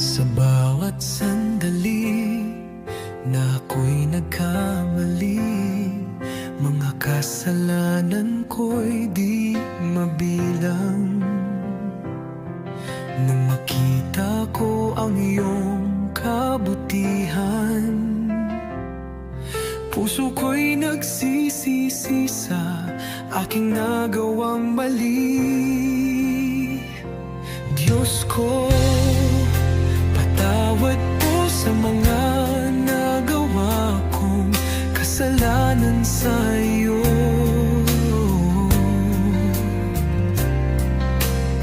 Sa bawat sandali na ako'y nagkamali Mga kasalanan ko'y di mabilang. Nang makita ko ang iyong kabutihan Puso ko'y nagsisisi sa aking nagawang mali kasalanan sa'yo.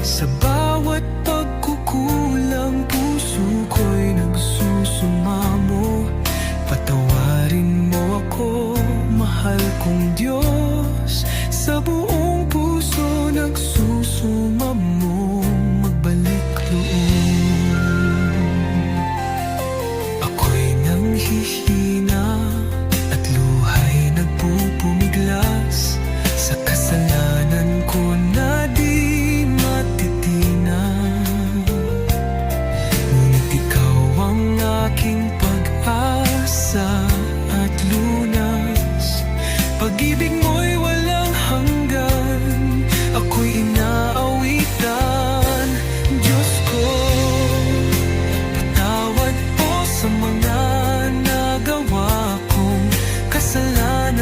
Sa bawat pagkukulang puso ko'y nagsusumamo Patawarin mo ako, mahal kong Diyos.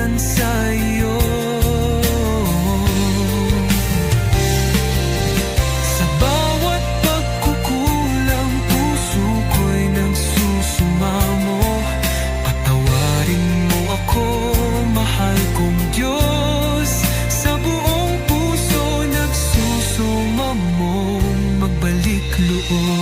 naman sa'yo. Sa bawat pagkukulang puso ko'y nagsusumamo. Patawarin mo ako, mahal kong Diyos. Sa puso nagsusumamo. Magbalik loob.